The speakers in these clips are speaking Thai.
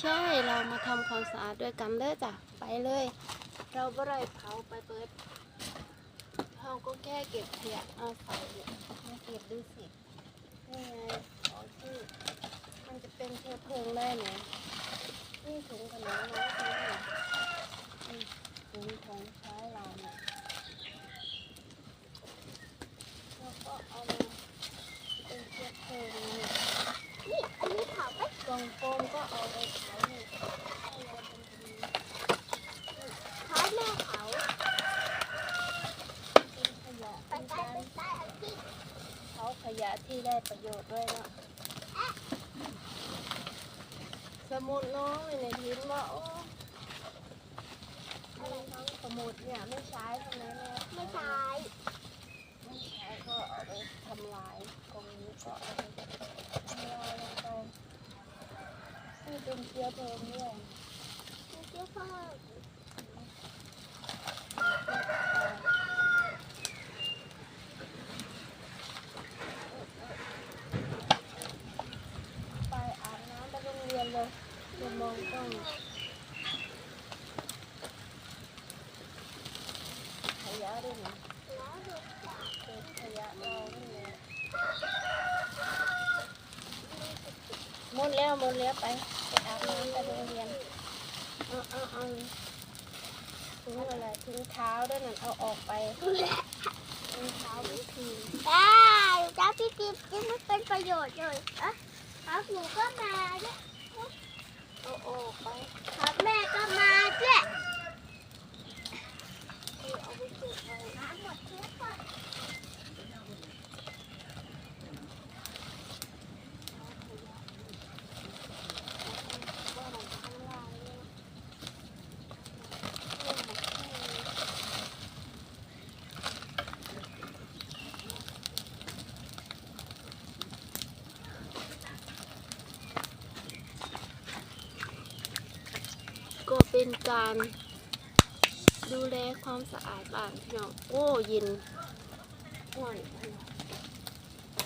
ใช่ เรามาทำความสะอาดด้วยกันเด้อจ้ะ ไปเลย เราบ่ได้เผาไปเปิดเราก็แค่เก็บขยะเอาใส่มาเก็บดูสินี่ไงของที่มันจะเป็นเชื้อเพลิงได้ไหมนี่ถุงขนมน้องซื้อเนี่ยนี่ถุงของใช้เราเนี่ยเราก็เอามาเป็นเชื้อเพลิงเนี่ย นี่อันนี้เผาไปกลมๆก็เอาไปขายเนี่ยให้เราเป็นคนดี เผาแม่เผา เป็นขยะ ไป เป็น ใต้ การ ไปใต้อันที่ เผาขยะที่ได้ประโยชน์ด้วยเนาะสมุดน้องเลยเนี่ยทิ้นว่าโอ้อะไรน้องสมุดเนี่ยไม่ใช้ใช่ไหมแม่ ไม่ใช่ ไม่ใช้ก็เอาไปทำลายตรงนี้ก็เอาไปทำลายลงไปให้เป็นเชื้อเพลิงด้วย ไปอาบน้ำไปโรงเรียนเลยจะมองต้องขยะด้วยนะเป็นขยะเรานี่แหละหมดแล้วหมดแล้วไปไปอาบน้ำไปโรงเรียน เอาถุงอะไรถุงเท้าด้วยนั่นเอาออกไปถุงเท้าไม่ทีได้จ้าพี่กิ๊บนี่มันเป็นประโยชน์เลยอะครับหนูก็มาด้วยเอาออกไปครับแม่ก็มาด้วยเอาไปเก็บไว้น้ำหมดเชื้อก่อน ว่ามันข้างล่างเนี่ย การดูแลความสะอาดบ้านพี่น้องโอ้เย็นห่วน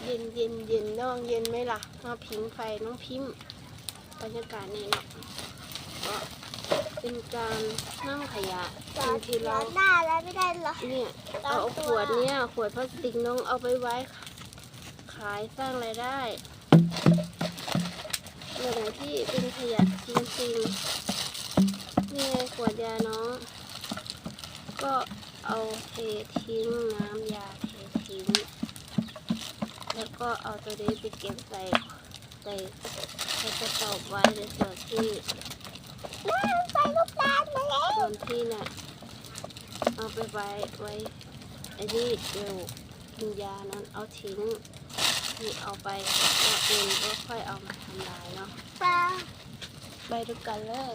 เย็นเย็นเย็นน้องเย็นไหมล่ะ มาผิงไฟน้องพิมพ์บรรยากาศนี่เนาะก็เป็นการนั่งขยะจอบางทีเราหน้าแล้วไม่ได้เหรอเนี่ยเอาขวดเนี่ยขวดพลาสติกน้องเอาไปไว้ ขายสร้างรายได้เมื่อไหร่ที่เป็นขยะจริงๆ นี่ไงขวดยาน้อง ก็เอาเททิ้งน้ำยาเททิ้ง แล้วก็เอาตัวนี้ไปเก็บใส่ใส่ใส่กระสอบไว้ในส่วนที่ใส่ลูกตาลมาแล้วส่วนที่น่ะเอาไปไว้ไว้ไอ้นี่เดี๋ยวกินยานั้นเอาทิ้งที่เอาไปก็เองก็ค่อยเอามาทำลายเนาะไปดูกันเลย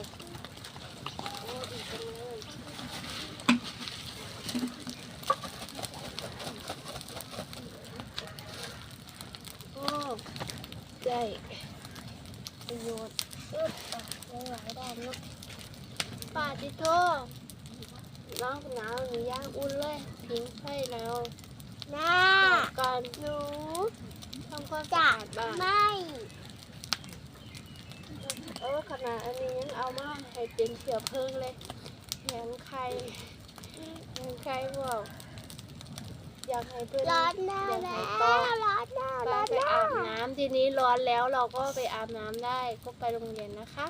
ได้ประโยชน์อื้ออะหลายด้านเนาะป่าติโทน้องหนาวหนูย่างอุ่นเลยทิ้งไฟแล้วหน้ากการหนูทำความสะอาดบ้านไม่ เออขนาดอันนี้ยังเอามาให้เป็นเชื้อเพลิงเลยแหงใครแหงใครบอกอยากให้เพื่อนร้อนหน้าอยากแล้ให้วต่อร้อนหน้าไปร้อนหน้าอาบน้ำทีนี้ร้อนแล้วเราก็ไปอาบน้ำได้ก็ไปโรงเรียนนะคะ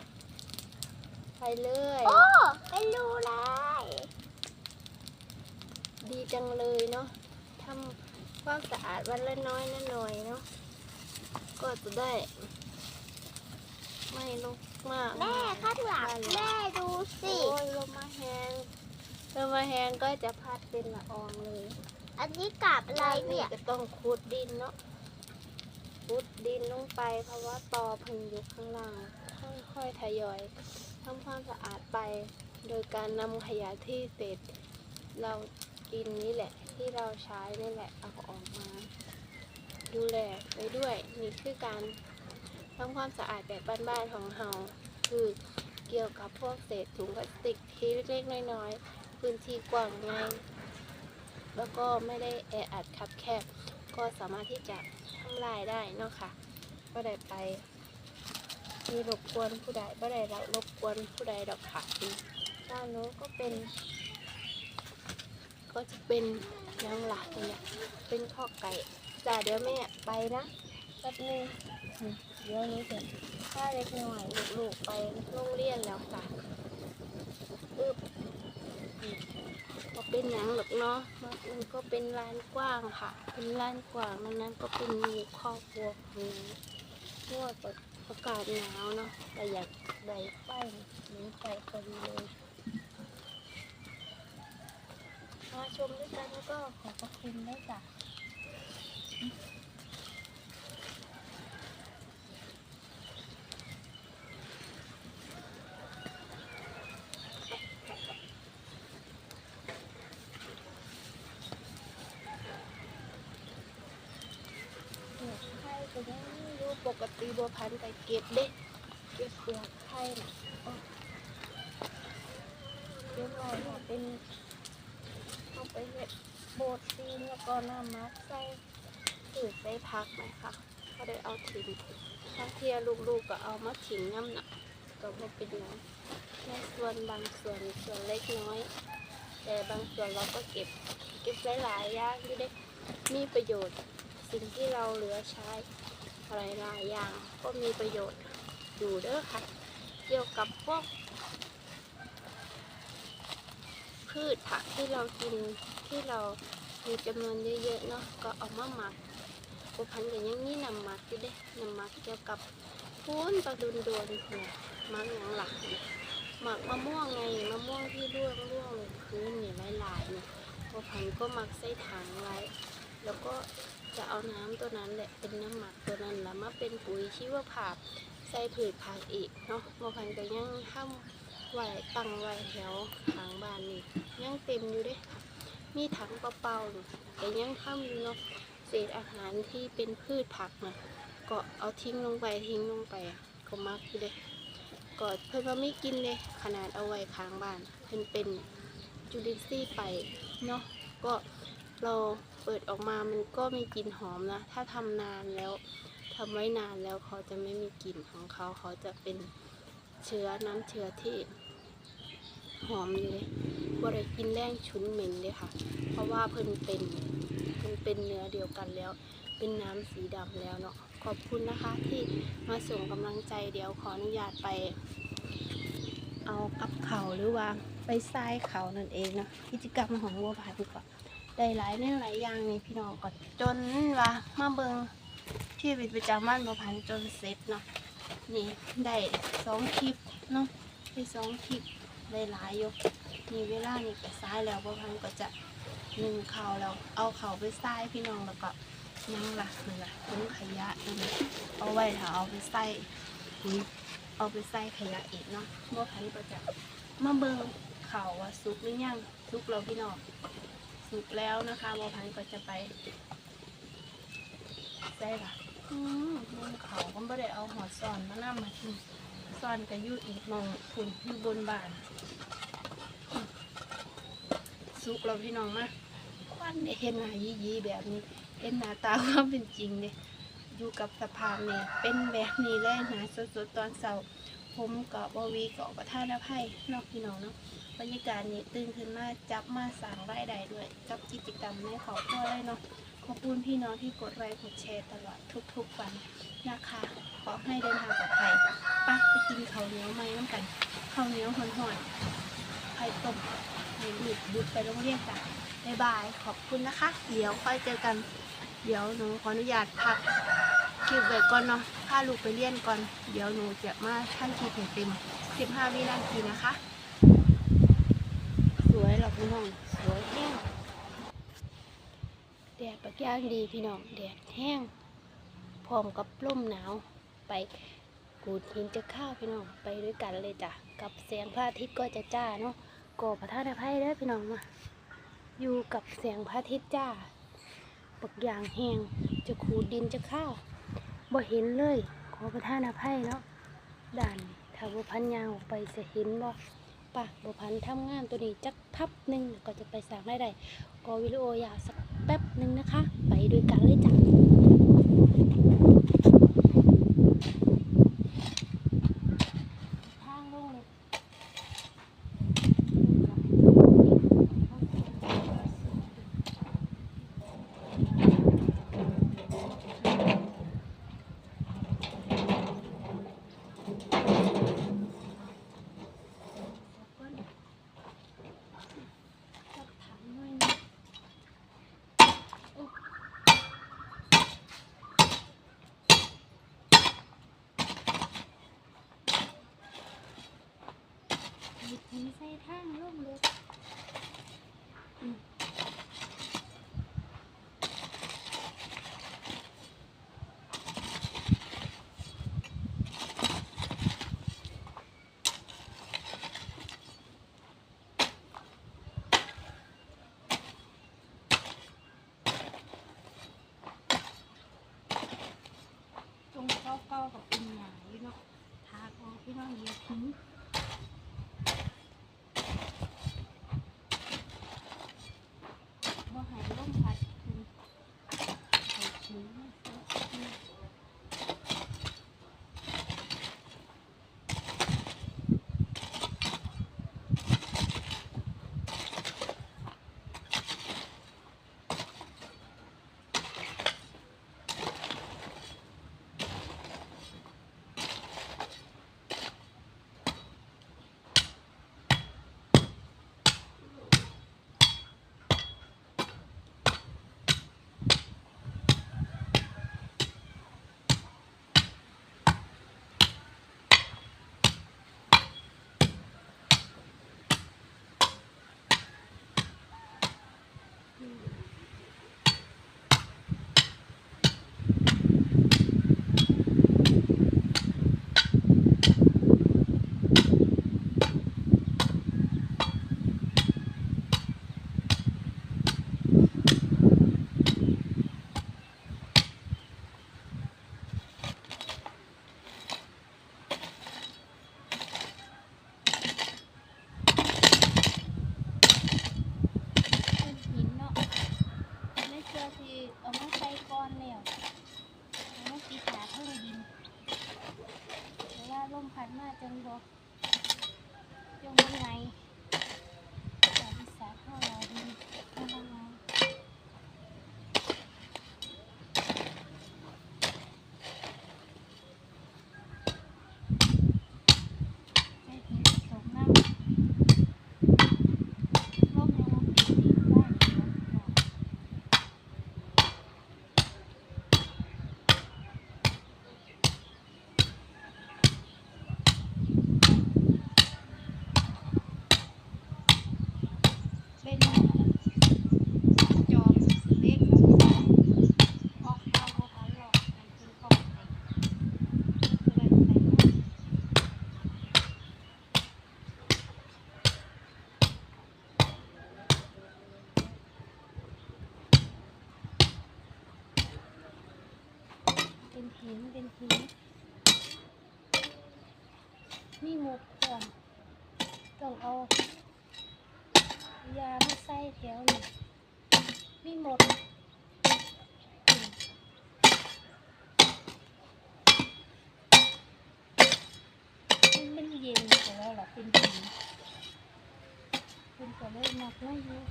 ไปเลยโอ้เป็นรูเลยดีจังเลยเนาะทำความสะอาดวันละน้อยละหน่อยเนาะก็จะได้ ไม่ลกมากแม่ข้างหลังแม่ดูสิโอ้ยลมมาแหงลมมาแหงก็จะพัดเป็นละอองเลย อันนี้กับอะไรเนี่ยก็ต้องขุดดินเนาะขุดดินลงไปเพราะว่าตอเพึ่งอยู่ข้างล่างค่อยๆทยอยทำความสะอาดไป โดยการนำขยะที่เศษเรากินนี่แหละ ที่เราใช้นี่แหละเอาออกมา ดูแลไปด้วยนี่คือการ ทำความสะอาดแบบบ้านๆของเราคือเกี่ยวกับพวกเศษถุงพลาสติกที่เล็กๆน้อยๆพื้นที่กว้างไงแล้วก็ไม่ได้แออัดคับแคบ ก็สามารถที่จะทำลายได้เนาะค่ะก็ได้ไปมีรบกวนผู้ใดบ่ได้รับรบกวนผู้ใดดอกค่ะด้านโน้นก็เป็น ก็จะเป็นยังหลักเนี่ยเป็นข้อไก่จ้าเดี๋ยวแม่ไปนะแป๊บนึง เดี๋ยวนี้เสร็จถ้าเล็กน้อยลูกๆไปโรงเรียนแล้วค่ะอึบอืมก็เป็นหนังหรอกเนาะมันก็เป็นลานกว้างค่ะ เป็นลานกว้างนั้นก็เป็นมู่ครอบครัวของหนูเพราะว่าอากาศหนาวเนาะแต่อยากได้ไฟหรือไฟพอดีเลยมาชมด้วยกันก็ขอบพระคุณด้วยจ้ะเนี่ยไข่ก็ยังอยู่ปกติ บัวพันธุ์ไปเก็บเด็กเก็บเปลือกไข่นะเดี๋ยวเราเนี่ยเป็นเอาไปเห็ดโบดซีนแล้วก็น้ำมักใส่ถือใส่พักไหมคะก็ได้เอาถิ่นบาเทียลูกๆก็เอามาถิ่นน้ำหนักก็ไม่เป็นไรในส่วนบางส่วนส่วนเล็กน้อย แต่บางส่วนเราก็เก็บเก็บหลายๆอย่างที่ได้มีประโยชน์ สิ่งที่เราเหลือใช้ หลายๆอย่างก็มีประโยชน์อยู่เด้อค่ะ เกี่ยวกับพวก พืชผักที่เรากินที่เรามีจำนวนเยอะๆเนาะก็เอามาหมักปูพันกันยังนี่นำหมักอยู่เด้นำหมักเกี่ยวกับพูนปลาดุนดนเนี่ยมักอย่างหลักหมักมะม่วงไงมะม่วงที่ร่วงร่วงลงพื้นเนี่ยหลายๆเนี่ยปูพันก็หมักใส่ถังไว้ แล้วก็ จะเอาน้ำตัวนั้นแหละเป็นน้ำหมักตัวนั้นแล้วมาเป็นปุ๋ยชีวภาพใส่ผืชผักอีกเนาะปูพันก็ยังทำไว้ตั้งไว้แถวทางบ้านนี่ยังเต็มอยู่เด้ค่ะมีถังเปล่าๆอยู่แต่ยังทำอยู่เนาะเศษอาหารที่เป็นพืชผักนะก็เอาทิ้งลงไปทิ้งลงไปก็มักอยู่เด้ก็เพิ่อนว่าไม่กินเลยขนาดเอาไว้ค้างบ้านเพิ่นเป็นจุลินทรีย์ไปเนาะก็เรา เปิดออกมามันก็มีกลิ่นหอมนะ ถ้าทำนานแล้วทำไว้นานแล้วเขาจะไม่มีกลิ่นของเขา เขาจะเป็นเชื้อน้ำเชื้อที่หอมเลยบ่ได้กินแรงฉุนเหม็นเลยค่ะ เพราะว่าเพิ่นเป็นเพิ่นเป็นเนื้อเดียวกันแล้ว เป็นน้ำสีดำแล้วเนาะ ขอบคุณนะคะที่มาส่งกำลังใจเดี๋ยวขออนุญาตไป เอากับเขาหรือว่าไปทรายเขานั่นเองเนาะกิจกรรมของวัวพายก็ ได้หลายเรื่หลายอย่างนี่พี่น้องก็จนว่ามาเบิงที่วิตประจำวันบัวพันจนเสร็จเนาะนี่ได้สองคลิปเนาะได้สองคลิปได้หลายอยู่มีเวลานี่ก็ซ้ายแล้วบางครั้งก็จะหนึ่งเข้าแล้วเอาเข้าไปใส่พี่น้องแล้วก็ยังหลักเหลือถุงขยะนั่นน่ะเอาไว้ถ้าเอาไปใส่เอาไปใส่ขยะอีกเนาะบางครั้งก็จะมาเบิ่งข้าว่าสุกหรือยังสุกแล้วพี่น้อง สุกแล้วนะคะบางครั้งก็จะไปใส่ละอืมเบิ่งข้าวก็ไม่ได้เอาหอดซ่อนมานํมากินซ่อนก็อยู่อีกมองคุณอยู่บนบ้านสุกเราพี่น้องมาควันได้เห็นหน้ายียีๆแบบนี้เห็นหน้าตาความเป็นจริงเลยอยู่กับสภาพนี่ยเป็นแบบนี้เลยนาสดๆตอนเช้า ผมกับบวีเกาะประท่านอภัยนอกพี่น้องเนาะบรรยากาศนี้ตื่นขึ้นมาจับมาสั่งรายได้ด้วย กับกิจกรรมในขอบครัวเลยเนาะขอบคุณพี่น้องที่กดไลค์กดแชร์ตลอดทุกๆวันนะคะ ขอให้เดินทางปลอดภัยปะไปกินข้าวเหนียวไหมน้ำกันข้าวเหนียวห่อนๆไข่ต้มให้ลูกบุดไปโรงเรียนจ้ะบ๊ายบาย ขอบคุณนะคะ เดี๋ยวค่อยเจอกัน เดี๋ยวหนูขออนุญาตพัก ลิปไว้ก่อนเนาะพาลูกไปเรียนก่อน เดี๋ยวหนูจะมาท่านคลิปให้เต็ม 15 วินาทีนะคะ สวยหรอกพี่น้อง สวยแห้งแดดปักย่างดีพี่น้อง แดดแห้ง พร้อมกับร่มหนาว ไปกูดหินจะข้าวพี่น้อง ไปด้วยกันเลยจ้ะ กับเสียงพระอาทิตย์ก็จะจ้าเนาะก่อพระธาตุอภัยเด้อพี่น้องมา อยู่กับเสียงพระอาทิตย์จ้าปักย่างแห้งจะขูดดินจะข้าว บ่เห็นเลย ขอพระทานอภัยเนาะด่านถ้าบ่พันยางออกไปจะเห็นบ่ปะบ่พันทำงานตัวนี้จักพับหนึ่งแล้วก็จะไปสร้างได้ได้ก็วิดีโอยาวสักแป๊บหนึ่งนะคะ ไปด้วยกันเลยจ้ะ ห็นใส่ทางลงเลย เป็นหินเป็นหินมีหมดกพร้อมต้องเอายามาใส่แถวนี่มีหมดมันเย็นแต่แล้วล่ะเป็นผีเป็นก็เลยมักไม่อยู่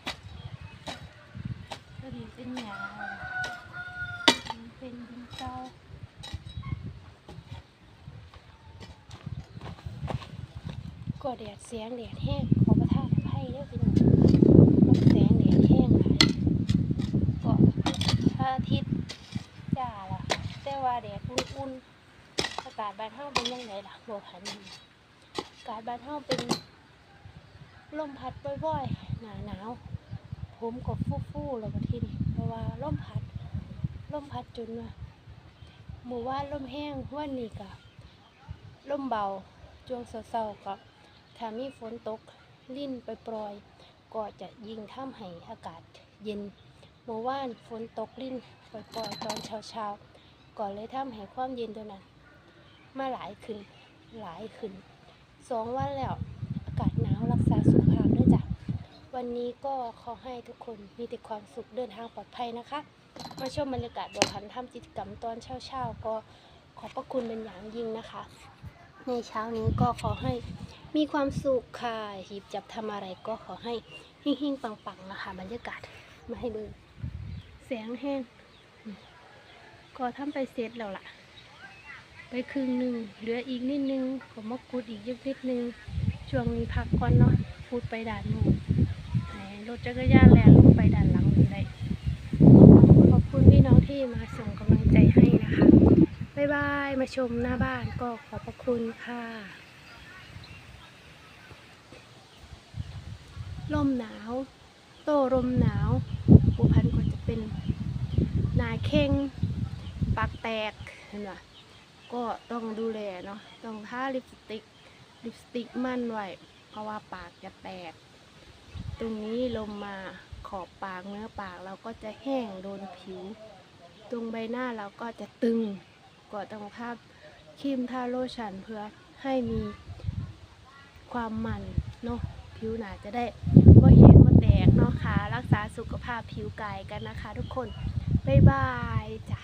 ก็ดีเป็นหยาเป็นดินเก่า ก็แดดเสียงแดดแห้งขอประทานอภัยเด้อพี่น้องแสงแดดแห้งหลายก็พระอาทิตย์จ้าล่ะแต่ว่าแดดอุ่นๆอากาศบ้านเฮาเป็นยังไงล่ะบ่พันอากาศบ้านเฮาเป็นลมพัดบ่อยๆหนาหนาวผมก็ฟู่ๆแล้วก็ที่นี่เพราะว่าลมพัดลมพัดจนว่าหมู่ว่าลมแห้งวันนี้ก็ลมเบาช่วงเช้าๆก็ ถ้ามีฝนตกลิ่นไปปล่อย ก็จะยิ่งทำให้อากาศเย็นเมื่อวานฝนตกลิ่นปล่อยๆตอนเช้าๆก่อนเลยทำให้ความเย็นตัวนั้น มาหลายขึ้นหลายขึ้นสองวันแล้วอากาศหนาวรักษาสุขภาพด้วยจ้ะวันนี้ก็ขอให้ทุกคนมีแต่ความสุขเดินทางปลอดภัยนะคะ มาชมบรรยากาศบัวพันทำกิจกรรมตอนเช้าๆก็ขอบพระคุณเป็นอย่างยิ่งนะคะ ในเช้านี้ก็ขอให้ มีความสุขค่ะหยิบจับทำอะไรก็ขอให้หิ่งๆปังๆนะคะบรรยากาศมาให้ดูแสงแห้งก็ทำไปเสร็จแล้วล่ะ ไปครึ่งหนึ่งเหลืออีกนิดนึงก็มากุดอีกเยอะนิดนึงช่วงนี้พักก่อนเนาะพูดไปด่านหนูรถจักรยานแล่นลงไปด่านหลังเลยขอบคุณพี่น้องที่มาส่งกำลังใจให้นะคะบ๊ายบายมาชมหน้าบ้านก็ขอบพระคุณค่ะ ลมหนาว โตลมหนาวผู้พันก็จะเป็นหนาเข่งปากแตกเห็นไหมก็ต้องดูแลเนาะต้องทาลิปสติกลิปสติกมั่นไว้เพราะว่าปากจะแตก ตรงนี้ลมมาขอบปากเนื้อปากเราก็จะแห้งโดนผิว ตรงใบหน้าเราก็จะตึงก็ต้องทาครีมทาโลชั่นเพื่อให้มีความมันเนาะผิวหนาจะได้ คะ รักษาสุขภาพผิวกายกันนะคะ ทุกคน บ๊ายบายจ้ะ